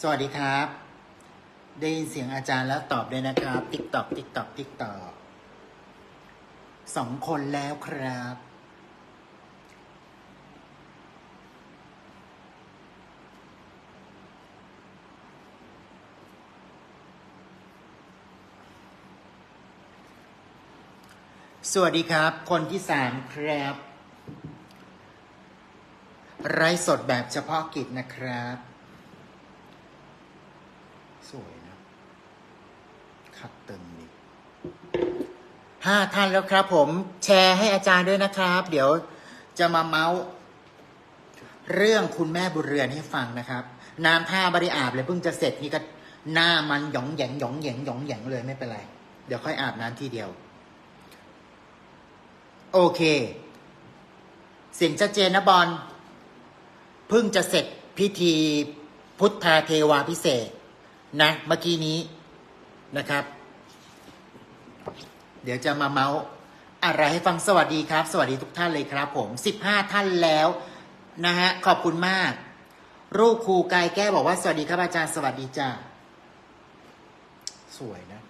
สวัสดีครับ ได้ยินเสียงอาจารย์แล้วตอบด้วยนะครับ ติ๊กตอกติ๊กตอกติ๊กตอกสองคนแล้วครับ สวัสดีครับ คนที่สามครับ ไร้สดแบบเฉพาะกิจนะครับ สวยนะ ขัดตึงดี ห้าท่านแล้วครับผมแชร์ให้อาจารย์ด้วยนะครับ เดี๋ยวจะมาเมาส์เรื่องคุณแม่บุญเรือนให้ฟังนะครับ น้ำท่าบริอาบเลยเพิ่งจะเสร็จนี่ก็หน้ามันหยองแหยงหยองแหยงหยองแหยงเลยไม่เป็นไร เดี๋ยวค่อยอาบน้ำทีเดียว โอเค เสียงชัดเจนนะบอลเพิ่งจะเสร็จพิธีพุทธาเทวาพิเศษนะ เมื่อกี้นี้นะครับ เดี๋ยวจะมาเมาส์อะไรให้ฟังสวัสดีครับ สวัสดีทุกท่านเลยครับ ผมสิบห้าท่านแล้วนะฮะขอบคุณมาก รูปครูกายแก้บอกว่าสวัสดีครับอาจารย์สวัสดีจ้าสวยนะ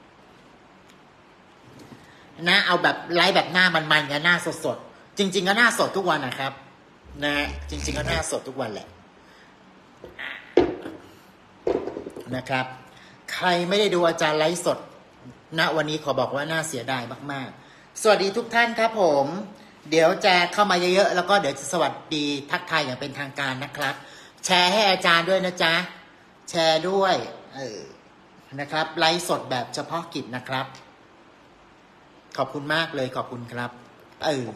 นะเอาแบบไลฟ์แบบหน้ามันๆกับหน้าสดๆจริง ๆ ก็หน้าสดทุกวันนะครับ นะจริง ๆ ก็หน้าสดทุกวันแหละนะครับ ใครไม่ได้ดูอาจารย์ไลฟ์สด ณวันนี้ขอบอกว่าน่าเสียดายมาก ๆ สวัสดีทุกท่านครับผม เดี๋ยวจะเข้ามาเยอะๆแล้วก็เดี๋ยวจะสวัสดีทักทายอย่างเป็นทางการนะครับ แชร์ให้อาจารย์ด้วยนะจ๊ะ แชร์ด้วยเออนะครับ ไลฟ์สดแบบเฉพาะกิจนะครับ ขอบคุณมากเลยขอบคุณครับ เออ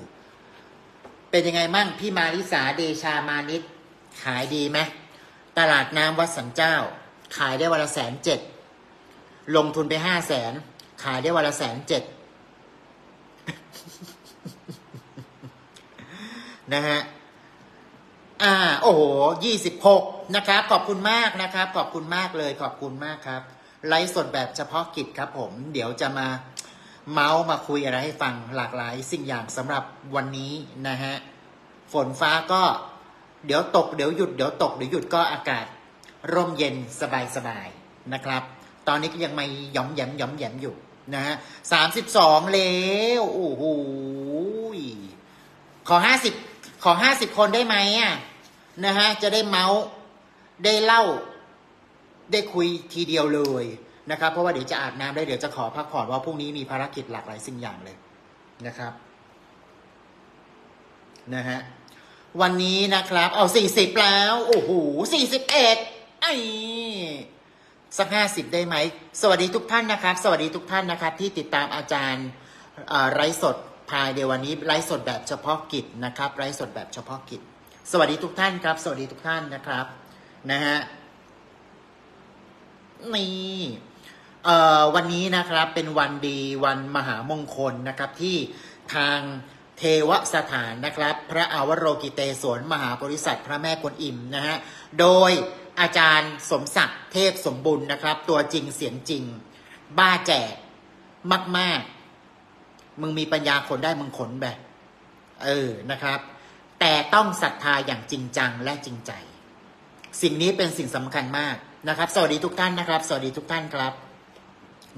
เป็นยังไงมั่งพี่มาริสาเดชามานิดขายดีไหมตลาดน้ำวัดสันเจ้า ขายได้วันละแสนเจ็ดลงทุนไปห้าแสน ขายได้วันละแสนเจ็ดนะฮะ อ่า โอ้โหยี่สิบหกนะครับ ขอบคุณมากนะครับ ขอบคุณมากเลย ขอบคุณมากครับ ไลฟ์สดแบบเฉพาะกิจครับผม เดี๋ยวจะมาเมาส์มาคุยอะไรให้ฟังหลากหลาย สิ่งอย่างสำหรับวันนี้นะฮะ ฝนฟ้าก็เดี๋ยวตกเดี๋ยวหยุดเดี๋ยวตกเดี๋ยวหยุดก็อากาศ ร่มเย็นสบายสบายๆนะครับ ตอนนี้ก็ยังไม่ย่อมแหยมย่อมแหยมอยู่ นะฮะสามสิบสองแล้วโอ้โหขอห้าสิบขอห้าสิบคนได้ไหมอะนะฮะจะได้เมาส์ได้เล่า ได้คุยทีเดียวเลยนะครับ เพราะว่าเดี๋ยวจะอาบน้ำได้เดี๋ยวจะขอพักผ่อนว่าพรุ่งนี้มีภารกิจหลากหลายสิ่งอย่างเลยนะครับนะฮะวันนี้นะครับ เอาสี่สิบแล้ว โอ้โหสี่สิบเอ็ดไอ้ สักห้าสิบได้ไหม สวัสดีทุกท่านนะครับ สวัสดีทุกท่านนะครับ ที่ติดตามอาจารย์ไร้สดภายในวันนี้ไร้สดแบบเฉพาะกิจนะครับไร้สดแบบเฉพาะกิจ สวัสดีทุกท่านครับ สวัสดีทุกท่านนะครับนะฮะนี่วันนี้นะครับเป็นวันดีวันมหามงคลนะครับที่ทางเทวสถานนะครับ พระอาวโรกิเตศวนมหาบริษัทพระแม่กวนอิมนะฮะโดย อาจารย์สมศักดิ์เทพสมบุญนะครับ ตัวจริงเสียงจริง บ้าแจกมาก ๆ มึงมีปัญญาขนได้มึงขนแบบเออนะครับ แต่ต้องศรัทธาอย่างจริงจังและจริงใจ สิ่งนี้เป็นสิ่งสำคัญมากนะครับ สวัสดีทุกท่านนะครับ สวัสดีทุกท่านครับ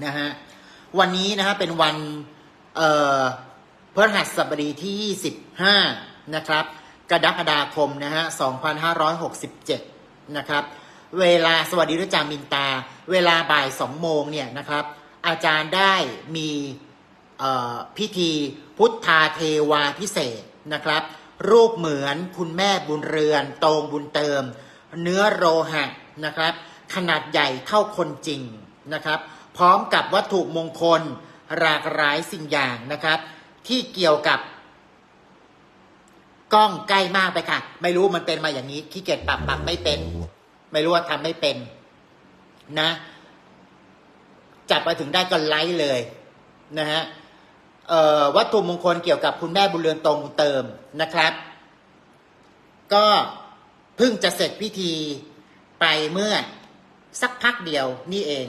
นะฮะวันนี้นะฮะเป็นวันเอ่อพฤหัสบดีที่ 25 นะครับกรกฎาคมนะฮะ 2567 นะครับ เวลาสวัสดีด้วยจามินตา เวลาบ่าย2โมงเนี่ยนะครับ อาจารย์ได้มีพิธีพุทธาเทวาพิเศษนะครับ รูปเหมือนคุณแม่บุญเรือนโตงบุญเติม เนื้อโลหะนะครับ ขนาดใหญ่เท่าคนจริงนะครับ พร้อมกับวัตถุมงคลหลากหลายสิ่งอย่างนะครับ ที่เกี่ยวกับ กล้องใกล้มากไปค่ะ ไม่รู้มันเป็นมาอย่างนี้ขี้เกียจปรับปรับไม่เป็น ไม่รู้ว่าทำไม่เป็น นะ จัดมาถึงได้ก็ไลฟ์เลยนะฮะวัตถุมงคลเกี่ยวกับคุณแม่บุญเรือนตรงเติมนะครับ ก็เพิ่งจะเสร็จพิธีไปเมื่อสักพักเดียวนี่เอง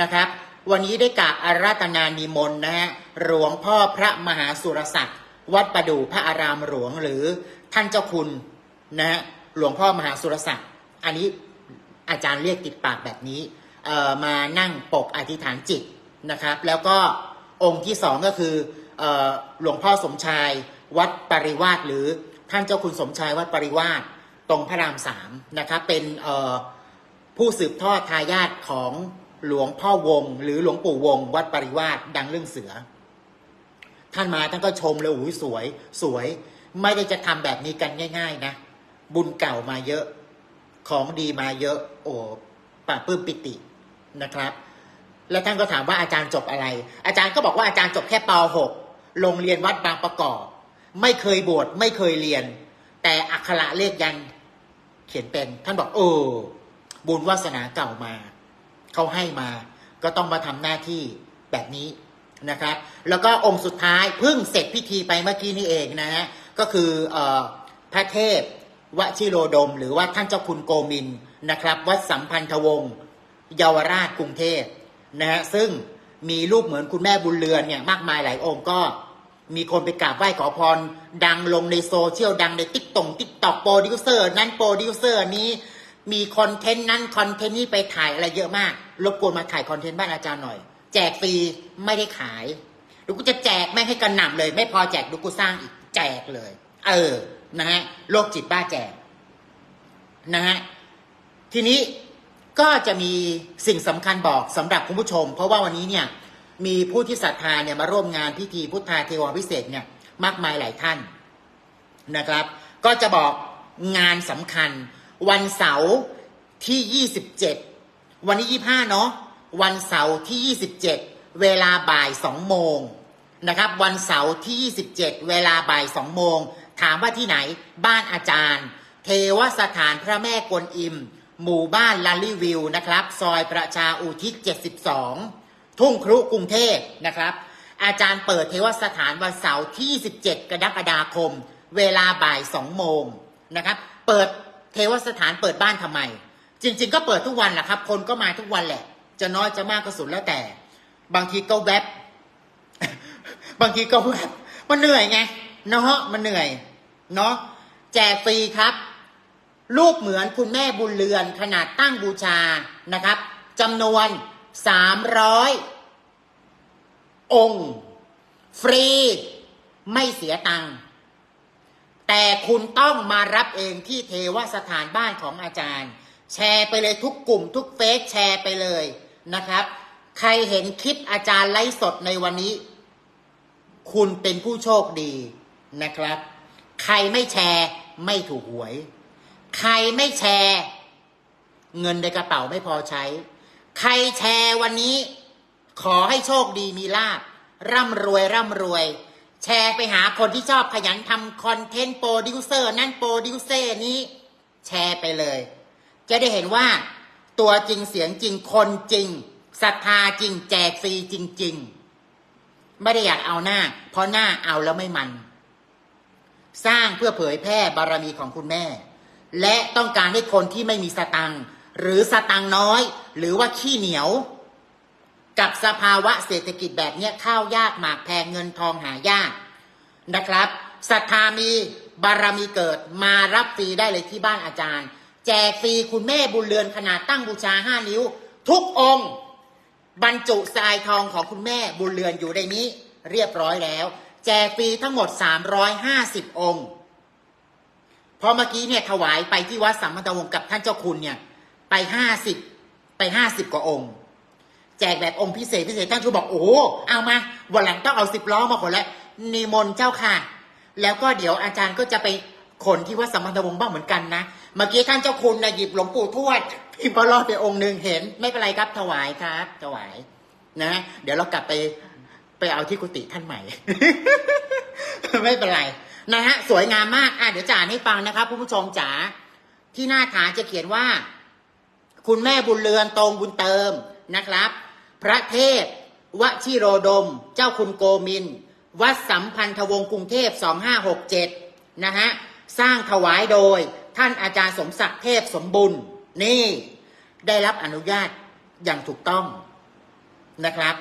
นะครับ วันนี้ได้กราบอาราธนานิมนต์นะฮะหลวงพ่อพระมหาสุรศักดิ์ วัดประดู่พระอารามหลวงหรือท่านเจ้าคุณนะฮะหลวงพ่อมหาสุรศักดิ์อันนี้อาจารย์เรียกติดปากแบบนี้มานั่งปกอธิษฐานจิตนะครับ แล้วก็องค์ที่สองก็คือออหลวงพ่อสมชายวัดปริวาสหรือท่านเจ้าคุณสมชายวัดปริวาสตรงพระรามสามนะครับเป็นผู้สืบทอดทายาทของหลวงพ่อวง หรือหลวงปู่วง วัดปริวาสดังเรื่องเสือ ท่านมาท่านก็ชมเลยโอ้ยสวย สวย ไม่ได้จะทำแบบนี้กันง่าย ๆ นะ บุญเก่ามาเยอะ ของดีมาเยอะ โอ้ป่าปื้มปิตินะครับ แล้วท่านก็ถามว่าอาจารย์จบอะไร อาจารย์ก็บอกว่าอาจารย์จบแค่ป .6 โรงเรียนวัดบางประกอบ ไม่เคยบวชไม่เคยเรียน แต่อักขระเลขยัน เขียนเป็น ท่านบอกเออบุญวาสนาเก่ามาเขาให้มา ก็ต้องมาทำหน้าที่แบบนี้ นะครับ แล้วก็องค์สุดท้ายเพิ่งเสร็จพิธีไปเมื่อกี้นี่เองนะฮะก็คืออพระเทพวชิโรดม หรือว่าท่านเจ้าคุณโกมินนะครับ วัดสัมพันธวงศ์เยาวราชกรุงเทพนะฮะซึ่งมีรูปเหมือนคุณแม่บุญเรือนเนี่ยมากมายหลายองค์ก็มีคนไปกราบไหว้ขอพร ดังลงในโซเชียลดังในติ๊กตงติ๊กตอกโปรดิวเซอร์นั้นโปรดิวเซอร์นี้มีคอนเทนต์นั้นคอนเทนต์นี้ไปถ่ายอะไรเยอะมาก รบกวนมาถ่ายคอนเทนต์บ้านอาจารย์หน่อย แจกฟรีไม่ได้ขายเดูกูจะแจกไม่งให้กันหน่ำเลย ไม่พอแจกเดูกูสร้างอีกแจกเลย เออนะฮะโรคจิตบ้าแจกนะฮะทีนี้ก็จะมีสิ่งสำคัญบอกสำหรับคุณผู้ชม เพราะว่าวันนี้เนี่ยมีผู้ที่ศรัทธาเนี่ยมาร่วมงานพิธีพุทธาเทวาพิเศษเนี่ยมากมายหลายท่านนะครับ ก็จะบอกงานสำคัญ วันเสาร์ที่ 27 วันนี้25 เนาะ วันเสาร์ที่ 27 เวลาบ่าย 2 โมงนะครับวันเสาร์ที่ 27 เวลาบ่าย 2 โมง ถามว่าที่ไหนบ้านอาจารย์ เทวสถานพระแม่กวนอิม หมู่บ้านลาลี่วิวนะครับ ซอยประชาอุทิศ 72 ทุ่งครุกรุงเทพนะครับ อาจารย์เปิดเทวสถานวันเสาร์ที่ 17 กรกฎาคม เวลาบ่าย 2 โมงนะครับ เปิดเทวสถานเปิดบ้านทำไม จริง ๆ ก็เปิดทุกวันแหละครับ คนก็มาทุกวันแหละ จะน้อยจะมากก็สุดแล้วแต่ บางทีก็แวบบางทีก็แวบมันเหนื่อยไงเนาะมันเหนื่อยเนาะแจกฟรีครับ รูปเหมือนคุณแม่บุญเรือนขนาดตั้งบูชานะครับจำนวนสามร้อยองค์ ฟรี ไม่เสียตังค์แต่คุณต้องมารับเองที่เทวสถานบ้านของอาจารย์ แชร์ไปเลยทุกกลุ่ม ทุกเฟซแชร์ไปเลย นะครับ ใครเห็นคลิปอาจารย์ไลฟ์สดในวันนี้ คุณเป็นผู้โชคดีนะครับ ใครไม่แชร์ไม่ถูกหวย ใครไม่แชร์ เงินในกระเป๋าไม่พอใช้ ใครแชร์วันนี้ ขอให้โชคดีมีลาบร่ำรวยร่ำรวย แชร์ไปหาคนที่ชอบขยันทำคอนเทนต์โปรดิวเซอร์นั่นโปรดิวเซอร์นี้ แชร์ไปเลย จะได้เห็นว่า ตัวจริงเสียงจริงคนจริงศรัทธาจริง แจกฟรีจริง ๆ ไม่ได้อยากเอาหน้า เพราะหน้าเอาแล้วไม่มัน สร้างเพื่อเผยแพร่บารมีของคุณแม่ และต้องการให้คนที่ไม่มีสตังค์หรือสตังค์น้อย หรือว่าขี้เหนียว กับสภาวะเศรษฐกิจแบบเนี้ยข้าวยากหมากแพงเงินทองหายากนะครับศรัทธามีบารมีเกิดมารับฟรีได้เลยที่บ้านอาจารย์ แจกฟรีคุณแม่บุญเรือนขนาดตั้งบูชาห้านิ้ว ทุกองค์บรรจุทรายทองของคุณแม่บุญเรือนอยู่ในนี้ เรียบร้อยแล้ว แจกฟรีทั้งหมด 350 องค์พอเมื่อกี้เนี่ยถวายไปที่วัดสัมพันธวงศ์กับท่านเจ้าคุณเนี่ย ไป50ไป50กว่าองค์ แจกแบบองค์พิเศษพิเศษท่านชูบอกโอ้เอามาวันหลังต้องเอาสิบล้อมาขนแล้วนิมนต์เจ้าค่ะ แล้วก็เดี๋ยวอาจารย์ก็จะไปขนที่วัดสัมพันธวงศ์บ้างเหมือนกันนะ เมื่อกี้ท่านเจ้าคุณนะหยิบหลวงปู่ทวดพิมพ์พรอดไปองค์หนึ่งเห็น ไม่เป็นไรครับ ถวายครับ ถวายนะ เดี๋ยวเรากลับไปไปเอาที่กุฏิท่านใหม่ ไม่เป็นไรนะฮะสวยงามมากอะเดี๋ยวจ่านให้ฟังนะครับผู้ผู้ชมจ๋าที่หน้าฐานจะเขียนว่า คุณแม่บุญเรือนตรงบุญเติมนะครับ พระเทพวชิโรดม เจ้าคุณโกมิน วัดสัมพันธวงศ์กรุงเทพ 2567 นะฮะ สร้างถวายโดย ท่านอาจารย์สมศักดิ์เทพสมบุญนี่ได้รับอนุญาตอย่างถูกต้องนะครับ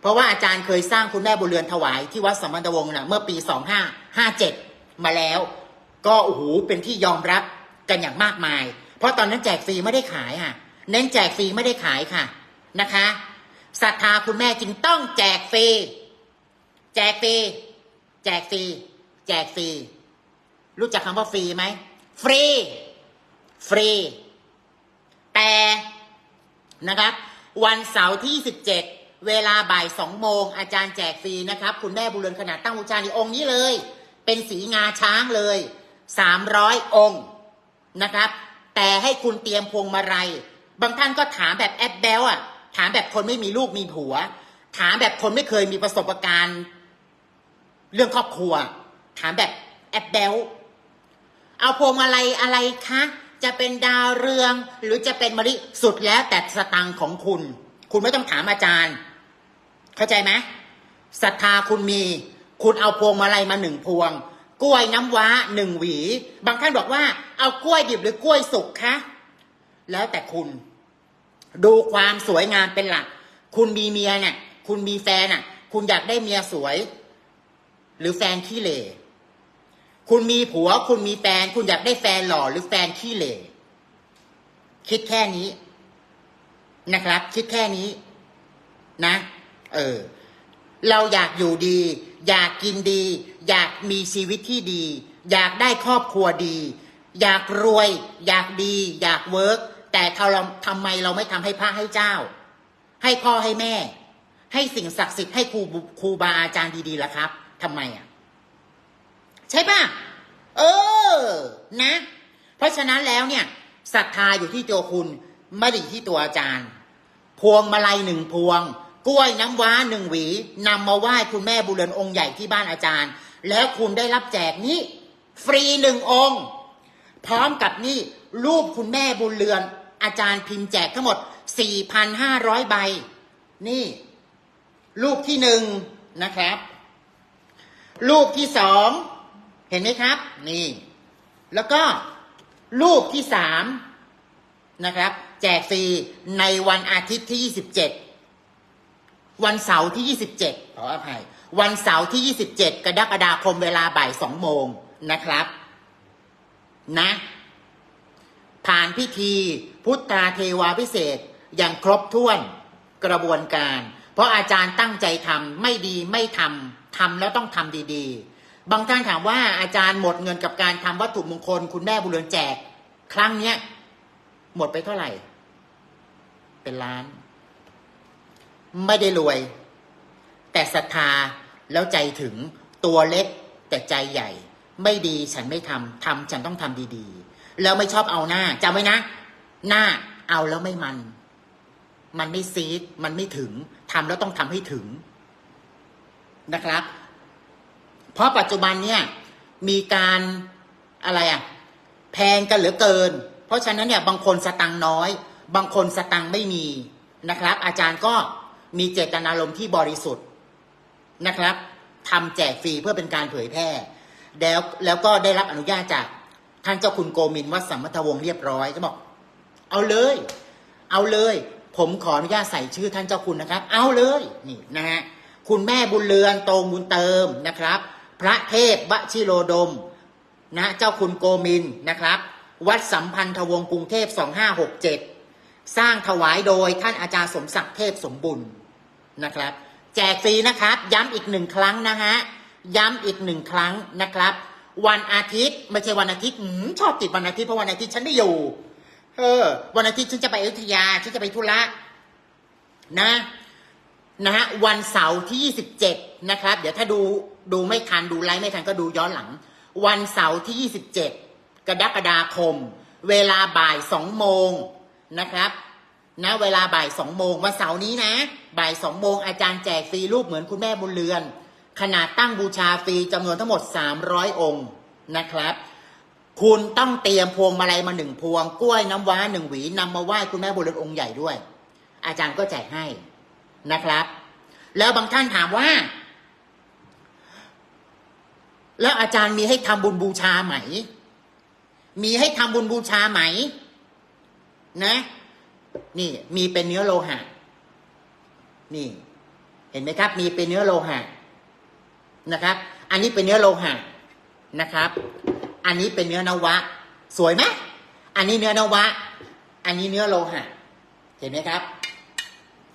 เพราะว่าอาจารย์เคยสร้างคุณแม่บุญเรือนถวายที่วัดสมันธวงศ์นะเมื่อปี2557 มาแล้ว ก็โอ้โหเป็นที่ยอมรับกันอย่างมากมาย เพราะตอนนั้นแจกฟรีไม่ได้ขายอะ เน้นแจกฟรีไม่ได้ขายค่ะนะคะศรัทธาคุณแม่จึงต้องแจกฟรีแจกฟรีแจกฟรีแจกฟรีรู้จักคำว่าฟรีไหม ฟรี ฟรี แต่นะครับวันเสาร์ที่ 17 เวลาบ่ายสองโมง อาจารย์แจกฟรีนะครับ คุณแม่บุเรือนขนาดตั้งบูชาในองค์นี้เลย เป็นสีงาช้างเลย 300 องค์นะครับ แต่ให้คุณเตรียมพวงมาลัย บางท่านก็ถามแบบแอดเบลอะ ถามแบบคนไม่มีลูกมีผัว ถามแบบคนไม่เคยมีประสบการณ์ เรื่องครอบครัว ถามแบบแอดเบล เอาพวงมาลัยอะไรคะ จะเป็นดาวเรือง หรือจะเป็นมะลิสุดแล้วแต่สตังของคุณ คุณไม่ต้องถามอาจารย์ เข้าใจไหมศรัทธาคุณมี คุณเอาพวงมาลัยมาหนึ่งพวง กล้วยน้ำว้าหนึ่งหวี บางท่านบอกว่า เอากล้วยดิบหรือกล้วยสุกคะแล้วแต่คุณ ดูความสวยงามเป็นหลัก คุณมีเมียเนี่ย คุณมีแฟนอะ คุณอยากได้เมียสวย หรือแฟนขี้เหร่ คุณมีผัว คุณมีแฟน คุณอยากได้แฟนหล่อหรือแฟนขี้เหร่คิดแค่นี้นะครับ คิดแค่นี้ นะ เออ เราอยากอยู่ดี อยากกินดี อยากมีชีวิตที่ดี อยากได้ครอบครัวดี อยากรวย อยากดี อยากเวิร์กแต่เราทำไมเราไม่ทำให้พระให้เจ้า ให้พ่อให้แม่ ให้สิ่งศักดิ์สิทธิ์ให้ครูครูบาอาจารย์ดีๆล่ะครับทำไมอะ ใช่ป่ะ เออ นะ เพราะฉะนั้นแล้วเนี่ยศรัทธาอยู่ที่ตัวคุณไม่ได้อยู่ที่ตัวอาจารย์ พวงมาลัยหนึ่งพวง กล้วยน้ำว้าหนึ่งหวีนำมาไหว้คุณแม่บุเรนองค์ใหญ่ที่บ้านอาจารย์ แล้วคุณได้รับแจกนี้ ฟรีหนึ่งองค์ พร้อมกับนี่รูปคุณแม่บุญเรือน อาจารย์พิมพ์แจกทั้งหมด 4,500 ใบ นี่ รูปที่หนึ่งนะครับ รูปที่สอง เห็นไหมครับ นี่ แล้วก็รูปที่สามนะครับ แจกฟรีในวันอาทิตย์ที่27วันเสาร์ที่27ขออภัย วันเสาร์ที่27กรกฎาคมเวลาบ่ายสองโมงนะครับ นะ ผ่านพิธีพุทธาเทวาพิเศษอย่างครบถ้วนกระบวนการ เพราะอาจารย์ตั้งใจทำไม่ดีไม่ทำทำแล้วต้องทำดี ๆ บางท่านถามว่าอาจารย์หมดเงินกับการทำวัตถุมงคล คุณแม่บุญเรือนแจก ครั้งเนี้ย หมดไปเท่าไหร่ เป็นล้าน ไม่ได้รวย แต่ศรัทธาแล้วใจถึงตัวเล็กแต่ใจใหญ่ ไม่ดีฉันไม่ทำทำฉันต้องทำดีๆ แล้วไม่ชอบเอาหน้าจำไว้นะ หน้าเอาแล้วไม่มัน มันไม่ซีดมันไม่ถึงทำแล้วต้องทำให้ถึงนะครับ เพราะปัจจุบันเนี่ยมีการอะไรอะแพงกันเหลือเกิน เพราะฉะนั้นเนี่ยบางคนสตังน้อย บางคนสตังไม่มีนะครับ อาจารย์ก็มีเจตนารมณ์ที่บริสุทธิ์นะครับทำแจกฟรีเพื่อเป็นการเผยแพร่ แล้วแล้วก็ได้รับอนุญาตจากท่านเจ้าคุณโกมินวัดสัมมัทวงศ์เรียบร้อยก็บอก เอาเลย เอาเลย ผมขออนุญาตใส่ชื่อท่านเจ้าคุณนะครับ เอาเลยนี่นะฮะคุณแม่บุญเรือนตรงบุญเติมนะครับ พระเทพวชิโรดมนะเจ้าคุณโกมินนะครับ วัดสัมพันธวงศ์กรุงเทพ 2567 สร้างถวายโดยท่านอาจารย์สมศักดิ์เทพสมบุญนะครับ แจกฟรีนะครับ ย้ำอีกหนึ่งครั้งนะฮะย้ำอีกหนึ่งครั้งนะครับ วันอาทิตย์ไม่ใช่วันอาทิตย์อืมชอบติดวันอาทิตย์เพราะวันอาทิตย์ฉันไม่อยู่เออวันอาทิตย์ฉันจะไปอยุธยาฉันจะไปธุระนะนะฮะวันเสาร์ที่ 27 นะครับ เดี๋ยวถ้าดู ดูไม่ทันดูไลฟ์ไม่ทันก็ดูย้อนหลัง วันเสาร์ที่ 27 กรกฎาคม เวลาบ่ายสองโมงนะครับนะเวลาบ่ายสองโมงวันเสาร์นี้นะ บ่ายสองโมงอาจารย์แจกฟรีรูปเหมือนคุณแม่บุญเรือน ขนาดตั้งบูชาฟรีจำนวนทั้งหมด 300 องค์นะครับ คุณต้องเตรียมพวงมาลัยมาหนึ่งพวง กล้วยน้ำว้าหนึ่งหวีนำมาไหว้คุณแม่บุญเรือนองค์ใหญ่ด้วย อาจารย์ก็แจกให้นะครับ แล้วบางท่านถามว่า แล้วอาจารย์มีให้ทำบุญบูชาไหม มีให้ทำบุญบูชาไหม นะ นี่ มีเป็นเนื้อโลหะ นี่ เห็นไหมครับ มีเป็นเนื้อโลหะนะครับ อันนี้เป็นเนื้อโลหะนะครับ อันนี้เป็นเนื้อนวะ สวยไหมอันนี้เนื้อนวะ อันนี้เนื้อโลหะ เห็นไหมครับ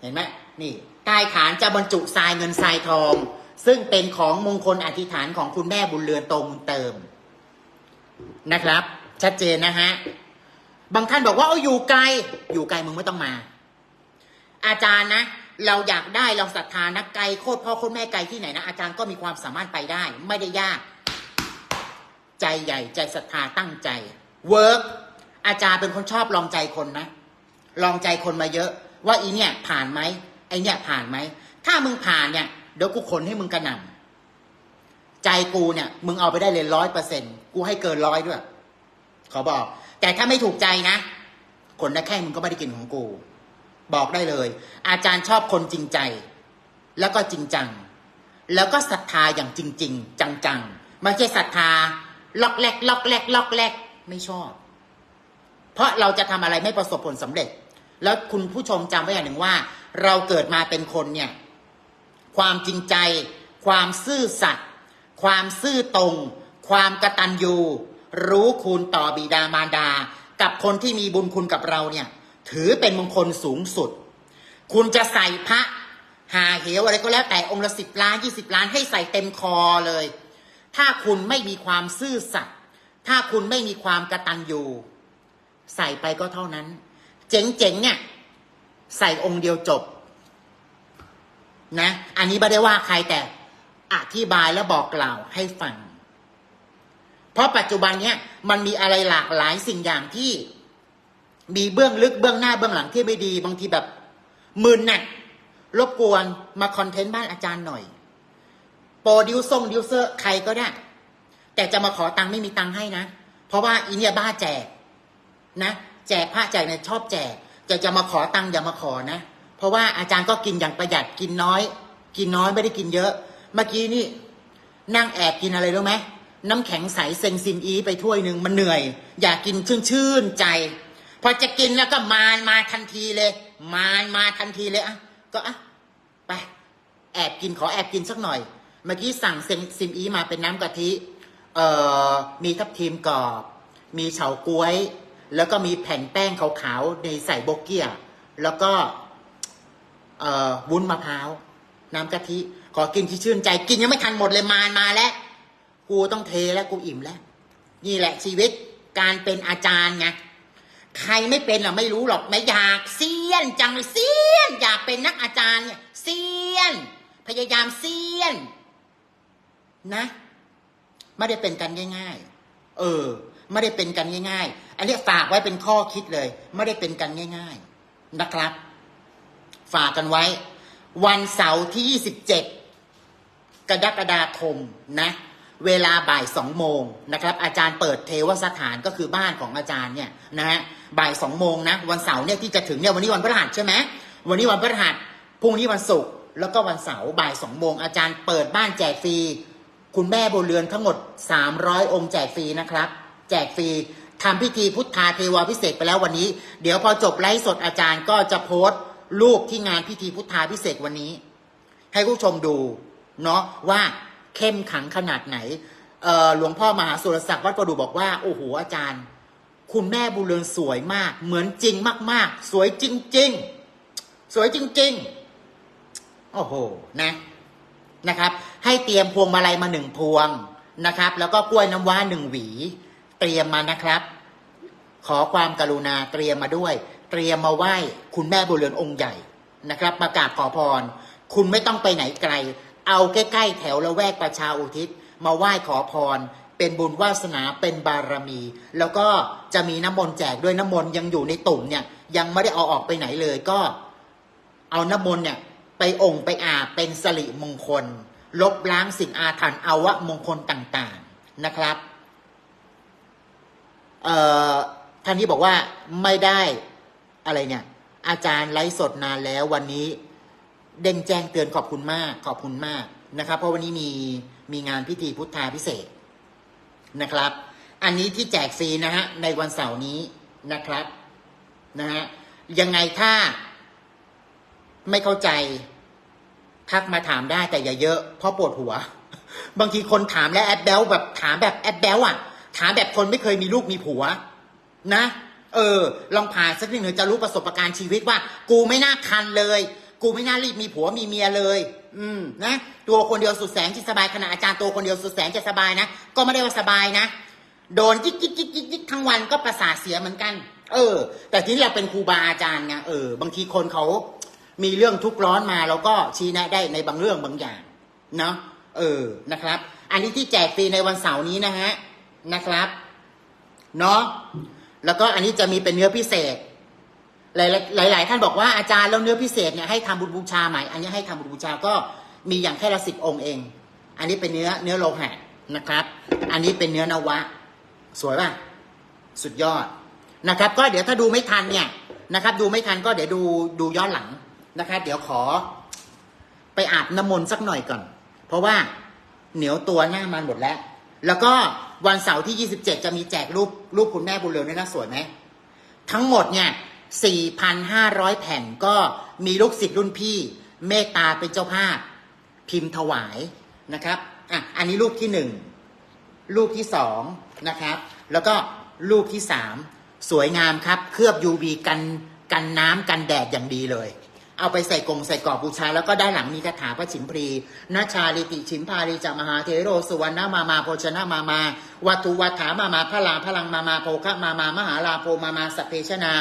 เห็นไหมนี่ใต้ฐานจะบรรจุทรายเงินทรายทอง ซึ่งเป็นของมงคลอธิษฐานของคุณแม่บุญเรือนโตมุนเติมนะครับ ชัดเจนนะฮะบางท่านบอกว่าเอาอยู่ไกล อยู่ไกลมึงไม่ต้องมา อาจารย์นะ เราอยากได้เราศรัทธานะไกลโคตรพ่อโคตรแม่ไกลที่ไหนนะอาจารย์ก็มีความสามารถไปได้ ไม่ได้ยาก ใจใหญ่ใจศรัทธาตั้งใจเวิร์กอาจารย์เป็นคนชอบลองใจคนนะลองใจคนมาเยอะ ว่าอีเนี่ยผ่านไหมไอเนี่ยผ่านไหมถ้ามึงผ่านเนี่ย เดี๋ยวกูขนให้มึงกระหน่ำใจกูเนี่ย มึงเอาไปได้เลยร้อยเปอร์เซ็นกูให้เกินร้อยด้วย ขอบอก แต่ถ้าไม่ถูกใจนะขนได้แค่มึงก็ไม่ได้กินของกู บอกได้เลย อาจารย์ชอบคนจริงใจ แล้วก็จริงจัง แล้วก็ศรัทธาอย่างจริง ๆ จังๆไม่ใช่ศรัทธาล็อกแลกล็อกแลกล็อกแลกไม่ชอบ เพราะเราจะทำอะไรไม่ประสบผลสำเร็จ แล้วคุณผู้ชมจำไว้อย่างหนึ่งว่า เราเกิดมาเป็นคนเนี่ย ความจริงใจ ความซื่อสัตย์ความซื่อตรง ความกตัญญูรู้คุณต่อบิดามารดา กับคนที่มีบุญคุณกับเราเนี่ย ถือเป็นมงคลสูงสุด คุณจะใส่พระหาเหวอะไรก็แล้วแต่องค์ละสิบล้านยี่สิบล้านให้ใส่เต็มคอเลย ถ้าคุณไม่มีความซื่อสัตย์ถ้าคุณไม่มีความกตัญญูใส่ไปก็เท่านั้น เจ๋งๆเนี่ย ใส่องค์เดียวจบ นะ อันนี้ไม่ได้ว่าใครแต่อธิบายและบอกกล่าวให้ฟัง เพราะปัจจุบันเนี้ยมันมีอะไรหลากหลายสิ่งอย่างที่ มีเบื้องลึกเบื้องหน้าเบื้องหลังที่ไม่ดี บางทีแบบมึนหน่ะรบกวนมาคอนเทนต์บ้านอาจารย์หน่อย โปรดิวซงดิวเซอร์ใครก็ได้ แต่จะมาขอตังค์ไม่มีตังค์ให้นะ เพราะว่าอีเนียบ้าแจกนะ แจกพระแจกเนี่ยชอบแจกจะจะมาขอตังค์อย่ามาขอนะ เพราะว่าอาจารย์ก็กินอย่างประหยัดกินน้อย กินน้อยไม่ได้กินเยอะ เมื่อกี้นี่นั่งแอบกินอะไรรู้ไหมน้ำแข็งใสเซนซินอีไปถ้วยหนึ่งมันเหนื่อย อยากกินชื่นชื่นใจ พอจะกินแล้วก็มานมาทันทีเลย มานมาทันทีเลยอะก็อะไปแอบกินขอแอบกินสักหน่อย เมื่อกี้สั่งเซนซิมอีมาเป็นน้ำกะทิเอ่อมีทับทิมกรอบ มีเฉาก๊วย แล้วก็มีแผ่นแป้งขาวๆในใส่โบกเกียแล้วก็ เอ่อวุ้นมะพร้าวน้ำกะทิ ขอกินที่ชื่นใจ กินยังไม่ทันหมดเลยมานมาแล้ว กูต้องเทแล้วกูอิ่มแล้ว นี่แหละชีวิตการเป็นอาจารย์ไงใครไม่เป็นอะไม่รู้หรอกไม่อยากเซียนจังเลยเซียน อยากเป็นนักอาจารย์เนี่ยเซียน พยายามเซียน นะไม่ได้เป็นกันง่าย ๆ เออไม่ได้เป็นกันง่าย ๆ อันนี้ฝากไว้เป็นข้อคิดเลย ไม่ได้เป็นกันง่าย ๆ นะครับ ฝากกันไว้ วันเสาร์ที่ 27 กรกฎาคมนะ เวลาบ่ายสองโมงนะครับ อาจารย์เปิดเทวสถานก็คือบ้านของอาจารย์เนี่ยนะฮะบ่ายสองโมงนะ วันเสาร์เนี่ยที่จะถึงเนี่ยวันนี้วันพฤหัสใช่ไหมวันนี้วันพฤหัสพรุ่งนี้วันศุกร์แล้วก็วันเสาร์บ่ายสองโมงอาจารย์เปิดบ้านแจกฟรีคุณแม่บนเรือนทั้งหมด 300 องค์แจกฟรีนะครับ แจกฟรีทำพิธีพุทธาเทวาพิเศษไปแล้ววันนี้ เดี๋ยวพอจบไลฟ์สดอาจารย์ก็จะโพสต์ รูปที่งานพิธีพุทธาพิเศษวันนี้ ให้ผู้ชมดูเนาะว่าเข้มขังขนาดไหนเออหลวงพ่อมหาสุรศักดิ์วัดประดูบอกว่าโอ้โหอาจารย์ คุณแม่บุเรือนสวยมาก เหมือนจริงมาก ๆ สวยจริง ๆ สวยจริง ๆ โอ้โหนะนะครับ ให้เตรียมพวงมาลัยมาหนึ่งพวงนะครับ แล้วก็กล้วยน้ำว้าหนึ่งหวี เตรียมมานะครับ ขอความกรุณาเตรียมมาด้วย เตรียมมาไหว้คุณแม่บุเรือนองค์ใหญ่นะครับมากราบขอพร คุณไม่ต้องไปไหนไกล เอาใกล้ๆแถวละแวกประชาอุทิศ มาไหว้ขอพร เป็นบุญวาสนาเป็นบารมี แล้วก็จะมีน้ำมนต์แจกด้วยน้ำมนต์ยังอยู่ในตุ่มเนี่ยยังไม่ได้เอาออกไปไหนเลยก็เอาน้ำมนต์เนี่ยไปองค์ไปอาบเป็นสริมงคล ลบล้างสิ่งอาถรรพ์อวะมงคลต่างๆนะครับเอ่อท่านนี้บอกว่าไม่ได้ อะไรเนี่ย อาจารย์ไลฟ์สดนานแล้ววันนี้เด้งแจ้งเตือนขอบคุณมากขอบคุณมากนะครับ เพราะวันนี้มีมีงานพิธีพุทธาพิเศษนะครับ อันนี้ที่แจกฟรีนะฮะในวันเสาร์นี้นะครับนะฮะยังไงถ้าไม่เข้าใจทักมาถามได้แต่อย่าเยอะเพราะปวดหัว บางทีคนถามและแอดเบลแบบถามแบบแอดเบลอะ ถามแบบคนไม่เคยมีลูกมีผัว นะ เออ ลองผ่านสักนิดหนึ่งจะรู้ประสบการณ์ชีวิตว่า กูไม่น่าคันเลย กูไม่น่ารีบมีผัวมีเมียเลย อืมนะ ตัวคนเดียวสุดแสนที่สบายขณะอาจารย์ตัวคนเดียวสุดแสนจะสบายนะ ก็ไม่ได้ว่าสบายนะ โดนยิกยิกยิกยิกยิกทั้งวันก็ประสาทเสียเหมือนกัน เออ แต่ที่เราเป็นครูบาอาจารย์ไง เออ บางทีคนเขามีเรื่องทุกข์ร้อนมาเราก็ชี้แนะได้ในบางเรื่องบางอย่างเนาะ เออ นะครับ อันนี้ที่แจกฟรีในวันเสาร์นี้นะฮะ นะครับ เนาะ แล้วก็อันนี้จะมีเป็นเนื้อพิเศษ หลายหลายท่านบอกว่าอาจารย์แล้วเนื้อพิเศษเนี่ยให้ทำบุญบูชาใหม่อันนี้ให้ทำบุญบูชาก็มีอย่างแค่ละสิบองค์เอง อันนี้เป็นเนื้อเนื้อโลหะนะครับ อันนี้เป็นเนื้อนวะ สวยป่ะ สุดยอดนะครับ ก็เดี๋ยวถ้าดูไม่ทันเนี่ยนะครับ ดูไม่ทันก็เดี๋ยวดูดูย้อนหลังนะครับ เดี๋ยวขอ ไปอาบน้ำมนต์สักหน่อยก่อน เพราะว่าเหนียวตัวหน้ามันหมดแล้ว แล้วก็ วันเสาร์ที่ 27 จะมีแจกรูปรูปคุณแม่บุญเรืองด้วยนะสวยไหม ทั้งหมดเนี่ย 4,500 แผ่นก็มีลูกศิษย์รุ่นพี่ เมตตาเป็นเจ้าภาพ พิมพ์ถวายนะครับอะอันนี้รูปที่หนึ่งรูปที่สองนะครับแล้วก็รูปที่สามสวยงามครับ เคลือบ UV กันกันน้ำกันแดดอย่างดีเลย เอาไปใส่กงใส่กรอบบูชา แล้วก็ด้านหลังมีคาถาพระฉิมพรีนาชาลิติฉิมพาริจามหาเทโรสุวรรณมามาโภชนะมามาวัตุวัฏฐามามาพระลาพลังมามาโภคะมามามหาลาโภมามาสพเพชนา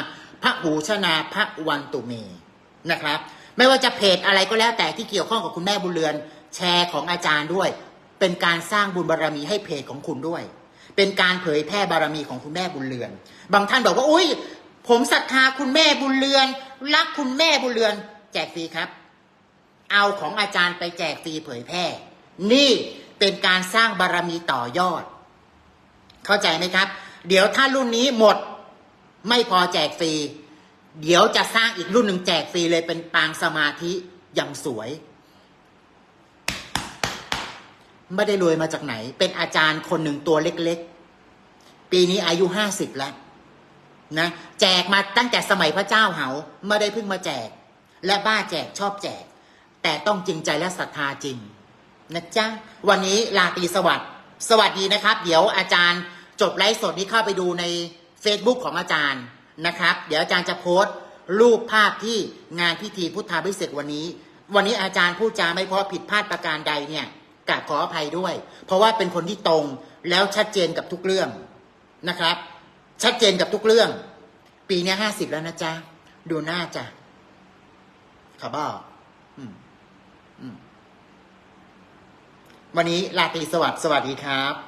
พระหูชนาพระวันตุเมนะครับ ไม่ว่าจะเพจอะไรก็แล้วแต่ที่เกี่ยวข้องกับคุณแม่บุญเรือน แชร์ของอาจารย์ด้วย เป็นการสร้างบุญบารรมีให้เพจของคุณด้วย เป็นการเผยแพร่บารมีของคุณแม่บุญเรือน บางท่านบอกว่าอุ้ยผมศรัทธาคุณแม่บุญเรือน รักคุณแม่บุญเรือน แจกฟรีครับ เอาของอาจารย์ไปแจกฟรีเผยแพร่ นี่เป็นการสร้างบารมีต่อยอด เข้าใจไหมครับ เดี๋ยวถ้ารุ่นนี้หมดไม่พอแจกฟรี เดี๋ยวจะสร้างอีกรุ่นหนึ่งแจกฟรีเลยเป็นปางสมาธิอย่างสวย ไม่ได้รวยมาจากไหน เป็นอาจารย์คนหนึ่งตัวเล็กๆ ปีนี้อายุห้าสิบแล้ว นะแจกมาตั้งแต่สมัยพระเจ้าเหาไม่ได้เพิ่งมาแจก และบ้าแจกชอบแจก แต่ต้องจริงใจและศรัทธาจริงนะจ๊ะวันนี้ลาตรีสวัสดิ์สวัสดีนะครับ เดี๋ยวอาจารย์จบไลฟ์สดนี้เข้าไปดูใน Facebook ของอาจารย์นะครับ เดี๋ยวอาจารย์จะโพสต์รูปภาพที่งานพิธีพุทธาพิเศษกวันนี้ วันนี้อาจารย์พูดจาไม่เพราะผิดพลาดประการใดเนี่ยกราบขออภัยด้วย เพราะว่าเป็นคนที่ตรงแล้วชัดเจนกับทุกเรื่องนะครับ ชัดเจนกับทุกเรื่อง ปีนี้ห้าสิบแล้วนะจ๊ะ ดูหน้าจ้ะขอบอกอืมอืมวันนี้ลาตรีสวัสดิ์สวัสดีครับ